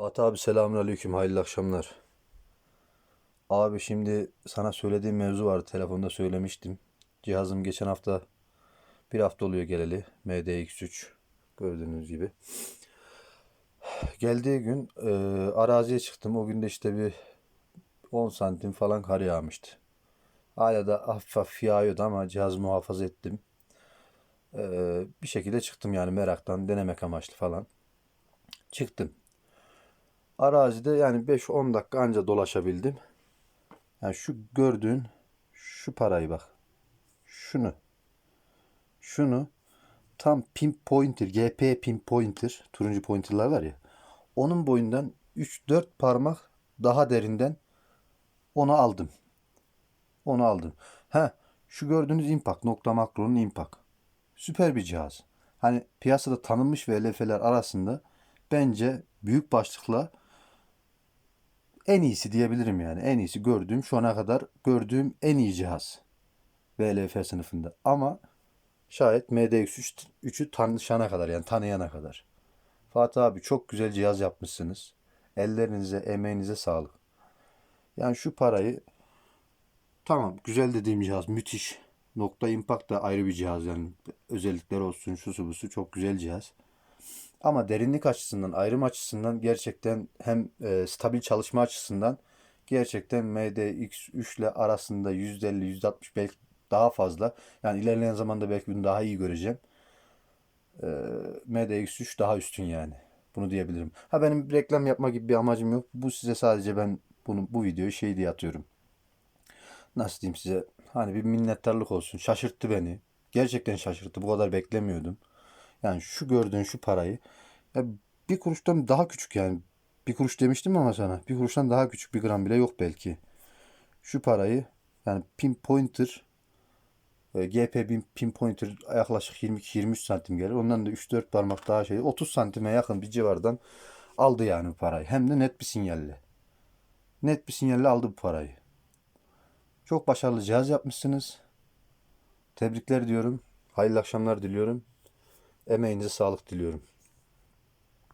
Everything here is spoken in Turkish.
Fatih abi selamünaleyküm hayırlı akşamlar. Abi şimdi sana söylediğim mevzu vardı telefonda söylemiştim. Cihazım geçen hafta bir hafta oluyor geleli MDX3 gördüğünüz gibi. Geldiği gün e, araziye çıktım. O gün de işte bir 10 santim falan kar yağmıştı. Hala da hafif hafif yağıyordu ama cihaz muhafaza ettim. E, bir şekilde çıktım yani meraktan denemek amaçlı falan. Çıktım. Arazide yani 5-10 dakika anca dolaşabildim. Yani şu gördüğün şu parayı bak. Şunu. Şunu tam pin pointer, GP pin pointer, turuncu pointerlar var ya. Onun boyundan 3-4 parmak daha derinden onu aldım. Onu aldım. Ha, şu gördüğünüz Impact, nokta makronun Impact. Süper bir cihaz. Hani piyasada tanınmış VLF'ler arasında bence büyük başlıkla en iyisi diyebilirim yani. En iyisi gördüğüm şu ana kadar gördüğüm en iyi cihaz. VLF sınıfında. Ama şayet MDX3'ü tanışana kadar yani tanıyana kadar. Fatih abi çok güzel cihaz yapmışsınız. Ellerinize, emeğinize sağlık. Yani şu parayı tamam güzel dediğim cihaz müthiş. Nokta Impact da ayrı bir cihaz yani. Özellikler olsun şusu busu çok güzel cihaz. Ama derinlik açısından, ayrım açısından gerçekten hem e, stabil çalışma açısından gerçekten MDX3 ile arasında %50, %60 belki daha fazla. Yani ilerleyen zamanda belki bunu daha iyi göreceğim. E, MDX3 daha üstün yani. Bunu diyebilirim. Ha benim reklam yapma gibi bir amacım yok. Bu size sadece ben bunu bu videoyu şey diye atıyorum. Nasıl diyeyim size? Hani bir minnettarlık olsun. Şaşırttı beni. Gerçekten şaşırttı. Bu kadar beklemiyordum. Yani şu gördüğün şu parayı ya bir kuruştan daha küçük yani. Bir kuruş demiştim ama sana. Bir kuruştan daha küçük bir gram bile yok belki. Şu parayı yani pin pointer e, GP pin, pin pointer yaklaşık 22-23 santim gelir. Ondan da 3-4 parmak daha şey 30 santime yakın bir civardan aldı yani bu parayı. Hem de net bir sinyalle. Net bir sinyalle aldı bu parayı. Çok başarılı cihaz yapmışsınız. Tebrikler diyorum. Hayırlı akşamlar diliyorum. Emeğinize sağlık diliyorum.